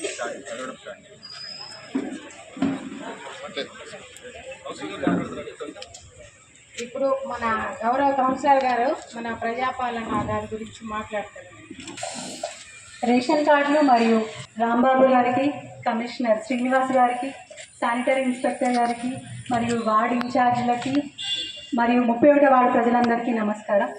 చదవడం ఇప్పుడు మన గౌరవ కౌన్సిలర్ గారు మన ప్రజాపాలన దాని గురించి మాట్లాడతారు. రేషన్ కార్డులు మరియు రాంబాబు గారికి కమిషనర్ శ్రీనివాస్ గారికి శానిటరీ ఇన్స్పెక్టర్ గారికి మరియు వార్డ్ ఇన్ఛార్జీలకి మరియు ముప్పై ఒకటో వార్డు ప్రజలందరికీ నమస్కారం.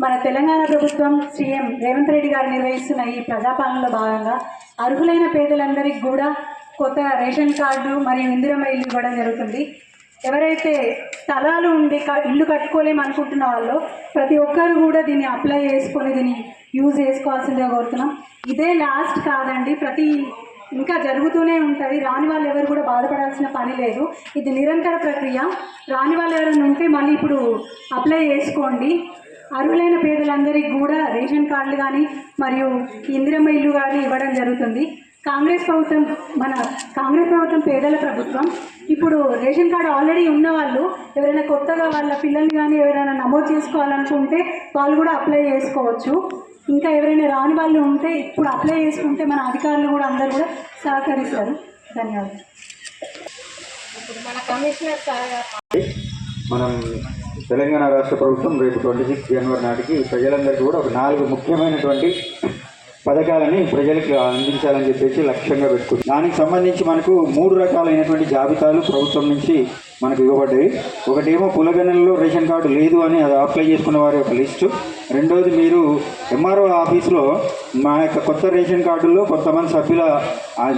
మన తెలంగాణ ప్రభుత్వం సీఎం రేవంత్ రెడ్డి గారు నిర్వహిస్తున్న ఈ ప్రజాపాలనలో భాగంగా అర్హులైన పేదలందరికీ కూడా కొత్త రేషన్ కార్డు మరియు ఇందిరమ్మ ఇల్లు ఇవ్వడం జరుగుతుంది. ఎవరైతే స్థలాలు ఉండి క- ఇల్లు కట్టుకోలేము అనుకుంటున్న వాళ్ళు ప్రతి ఒక్కరు కూడా దీన్ని అప్లై చేసుకొని దీన్ని యూజ్ చేసుకోవాల్సిందే కోరుతున్నాం. ఇదే లాస్ట్ కాదండి ప్రతి ఇంకా జరుగుతూనే ఉంటుంది. రాని వాళ్ళు ఎవరు కూడా బాధపడాల్సిన పని లేదు. ఇది నిరంతర ప్రక్రియ. రాని వాళ్ళు ఎవరైనా ఉంటే మళ్ళీ ఇప్పుడు అప్లై చేసుకోండి. అర్హులైన పేదలందరికీ కూడా రేషన్ కార్డులు కానీ మరియు ఇందిరమ్మ ఇల్లు కానీ ఇవ్వడం జరుగుతుంది. కాంగ్రెస్ ప్రభుత్వం మన కాంగ్రెస్ ప్రభుత్వం పేదల ప్రభుత్వం ఇప్పుడు రేషన్ కార్డు ఆల్రెడీ ఉన్న వాళ్ళు ఎవరైనా కొత్తగా వాళ్ళ పిల్లల్ని కానీ ఎవరైనా నమోదు చేసుకోవాలనుకుంటే వాళ్ళు కూడా అప్లై చేసుకోవచ్చు. ఇంకా ఎవరైనా రాని వాళ్ళు ఉంటే ఇప్పుడు అప్లై చేసుకుంటే మన అధికారులు కూడా అందరూ కూడా సహకరిస్తారు. ధన్యవాదాలు. ఇప్పుడు మన తెలంగాణ రాష్ట్ర ప్రభుత్వం రేపు ట్వంటీ సిక్స్ జనవరి నాటికి ప్రజలందరికీ కూడా ఒక నాలుగు ముఖ్యమైనటువంటి పథకాలని ప్రజలకు అందించాలని చెప్పేసి లక్ష్యంగా పెట్టుకుంది దానికి సంబంధించి మనకు మూడు రకాలైనటువంటి జాబితాలు ప్రభుత్వం నుంచి మనకు ఇవ్వబడ్డవి. ఒకటేమో కులగణనలో రేషన్ కార్డు లేదు అని అది అప్లై చేసుకున్న వారి యొక్క లిస్టు. రెండవది మీరు ఎంఆర్ఓ ఆఫీస్లో మా యొక్క కొత్త రేషన్ కార్డుల్లో కొంతమంది సభ్యుల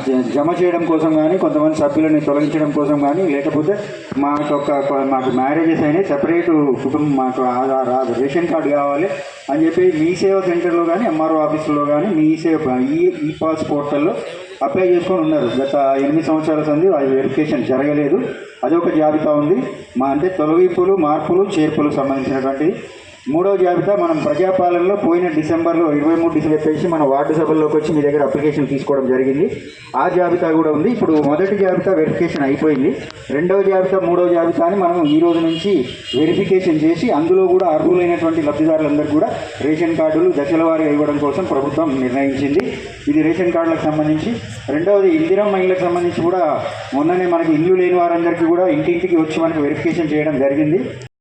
జ- జమ చేయడం కోసం కానీ కొంతమంది సభ్యులని తొలగించడం కోసం కానీ లేకపోతే మా యొక్క మాకు మ్యారేజెస్ అయినాయి సెపరేట్ కుటుంబం మాకు ఆధార్ రేషన్ కార్డు కావాలి అని చెప్పి మీ సేవ సెంటర్లో కానీ ఎంఆర్ఓ ఆఫీసులో కానీ మీ సేవ ఈ ఈ పాస్ పోర్టల్లో అప్లై చేసుకొని ఉన్నారు. గత ఎనిమిది సంవత్సరాల సంది అది వెరిఫికేషన్ జరగలేదు. అదొక జాబితా ఉంది. మా అంటే తొలగింపులు మార్పులు చేర్పులు సంబంధించినటువంటి మూడో జాబితా మనం ప్రజాపాలనలో పోయిన డిసెంబర్లో ఇరవై మూడు డిసెంబర్ చేసి మన వార్డు సభల్లోకి వచ్చి మీ దగ్గర అప్లికేషన్ తీసుకోవడం జరిగింది. ఆ జాబితా కూడా ఉంది. ఇప్పుడు మొదటి జాబితా వెరిఫికేషన్ అయిపోయింది. రెండవ జాబితా మూడవ జాబితాని మనం ఈ రోజు నుంచి వెరిఫికేషన్ చేసి అందులో కూడా అర్హులైనటువంటి లబ్ధిదారులందరూ కూడా రేషన్ కార్డులు దశల వారీగా ఇవ్వడం కోసం ప్రభుత్వం నిర్ణయించింది. ఇది రేషన్ కార్డులకు సంబంధించి. రెండవది ఇందిరం మహిళలకు సంబంధించి కూడా మొన్ననే మనకి ఇల్లు లేని వారందరికీ కూడా ఇంటింటికి వచ్చి మనకి వెరిఫికేషన్ చేయడం జరిగింది.